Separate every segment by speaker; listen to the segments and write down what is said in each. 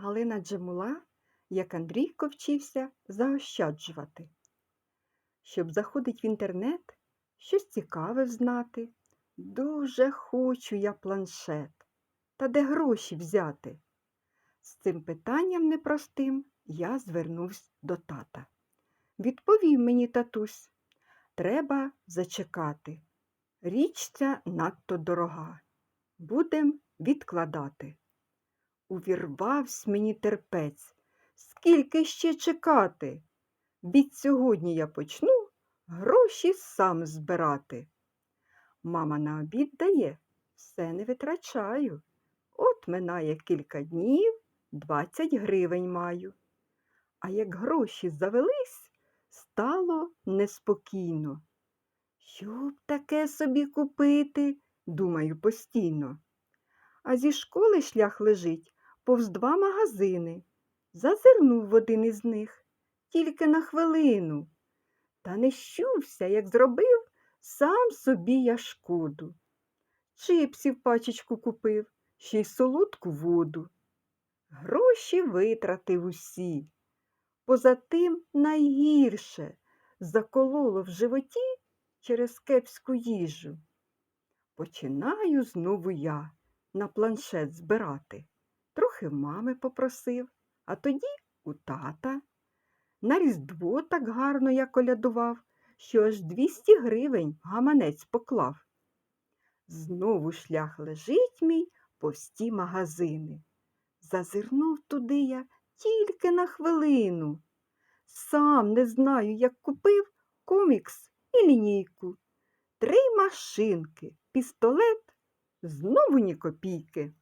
Speaker 1: Галина Джемула, як Андрійко вчився заощаджувати. Щоб заходить в інтернет, щось цікаве знати. Дуже хочу я планшет. Та де гроші взяти? З цим питанням непростим я звернувся до тата. Відповів мені татусь, треба зачекати. Річ ця надто дорога. Будем відкладати. Увірвавсь мені терпець. Скільки ще чекати? Від сьогодні я почну гроші сам збирати. Мама на обід дає, все не витрачаю. От минає кілька днів, двадцять гривень маю. А як гроші завелись, стало неспокійно. Що б таке собі купити, думаю постійно. А зі школи шлях лежить повз два магазини. Зазирнув в один із них тільки на хвилину. Та не щувся, як зробив сам собі я шкоду. Чипсів пачечку купив, ще й солодку воду. Гроші витратив усі. Поза тим найгірше закололо в животі через кепську їжу. Починаю знову я на планшет збирати. Трохи мами попросив, а тоді у тата. На Різдво так гарно я колядував, що аж 200 гривень гаманець поклав. Знову шлях лежить мій повсті магазини. Зазирнув туди я тільки на хвилину. Сам не знаю, як купив комікс і лінійку. Три машинки, пістолет, знову ні копійки.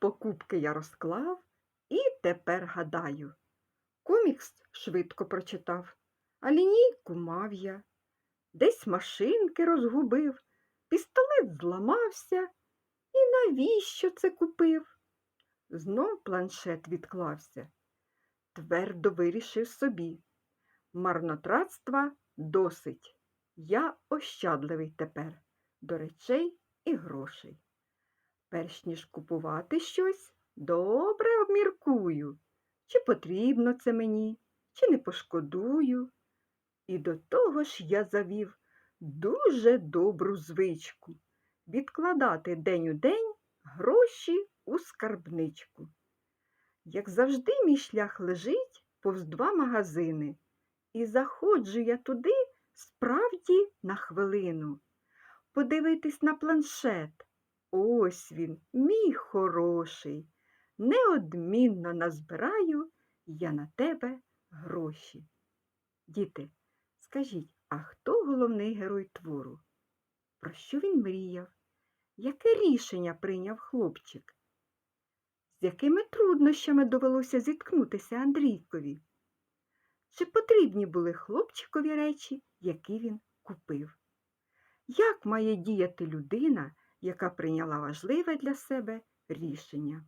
Speaker 1: Покупки я розклав і тепер гадаю. Комікс швидко прочитав, а лінійку мав я. Десь машинки розгубив, пістолет зламався. І навіщо це купив? Знов планшет відклався. Твердо вирішив собі. Марнотратства досить. Я ощадливий тепер до речей і грошей. Перш ніж купувати щось, добре обміркую, чи потрібно це мені, чи не пошкодую. І до того ж я завів дуже добру звичку відкладати день у день гроші у скарбничку. Як завжди, мій шлях лежить повз два магазини, і заходжу я туди справді на хвилину. Подивитись на планшет. Ось він, мій хороший. Неодмінно назбираю я на тебе гроші. Діти, скажіть, а хто головний герой твору? Про що він мріяв? Яке рішення прийняв хлопчик? З якими труднощами довелося зіткнутися Андрійкові? Чи потрібні були хлопчикові речі, які він купив? Як має діяти людина, яка прийняла важливе для себе рішення?